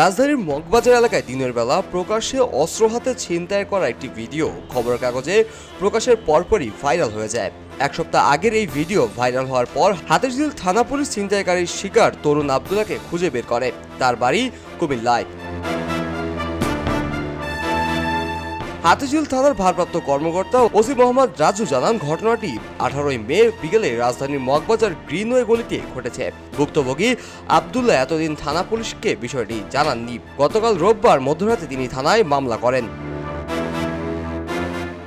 রাজধানীর মগবাজার এলাকায় দিনের বেলা প্রকাশ্যে অস্ত্র হাতে ছিনতাই করা একটি ভিডিও। খবরের কাগজে প্রকাশের পরপরই ভাইরাল হয়ে যায়। এক সপ্তাহ আগের এই ভিডিও ভাইরাল হওয়ার পর হাতিরঝিল থানা পুলিশ ছিনতাইকারীর শিকার তরুণ আবদুল্লাকে খুঁজে বের করে। তার বাড়ি কুমিল্লায়। হাতিঝিল থানার ভারপ্রাপ্ত কর্মকর্তা ওসি মোহাম্মদ রাজু জানান, ঘটনাটি আঠারোই মে বিকেলে রাজধানীর মগবাজার গ্রিনওয়ে গলিতে ঘটেছে। ভুক্তভোগী আবদুল্লাহ এতদিন থানা পুলিশকে বিষয়টি জানাননি। গতকাল রোববার মধ্যরাতে তিনি থানায় মামলা করেন।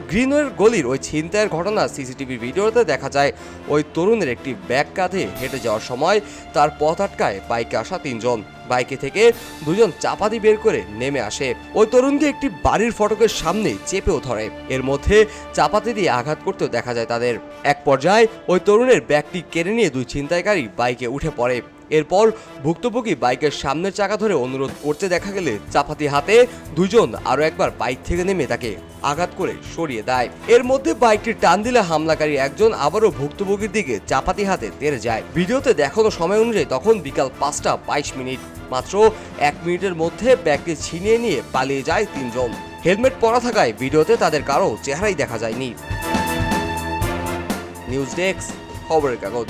গ্রিনওয়ের গলির ওই ছিনতাইয়ের ঘটনা সিসিটিভি ভিডিওতে দেখা যায়, ওই তরুণের একটি ব্যাগ কাঁধে হেঁটে যাওয়ার সময় তার পথ আটকায় বাইকে আসা তিনজন। বাইকে থেকে দুজন চাপাতি বের করে নেমে আসে। ওই তরুণকে একটি বাড়ির ফটকের সামনে চেপেও ধরে। এর মধ্যে চাপাতি দিয়ে আঘাত করতেও দেখা যায় তাদের। এক পর্যায়ে ওই তরুণের ব্যাগটি কেড়ে নিয়ে দুই ছিনতাইকারী বাইকে উঠে পড়ে। এরপর ভুক্তভোগী বাইকের সামনের চাকা ধরে অনুরোধ করতে দেখা গেলে চাপাতি হাতে দুজন আরও একবার বাইক থেকে নেমে তাকে আঘাত করে সরিয়ে দেয়। এর মধ্যে বাইকটি টান দিলে হামলাকারী একজন আবারও ভুক্তভোগীর দিকে চাপাতি হাতে তেড়ে যায়। ভিডিওতে দেখানো সময় অনুযায়ী তখন বিকাল পাঁচটা বাইশ মিনিট, মাত্র এক মিনিটের মধ্যে ব্যাগটি ছিনিয়ে নিয়ে পালিয়ে যায় তিনজন। হেলমেট পরা থাকায় ভিডিওতে তাদের কারও চেহারাই দেখা যায়নি। নিউজ ডেস্ক, খবরের কাগজ।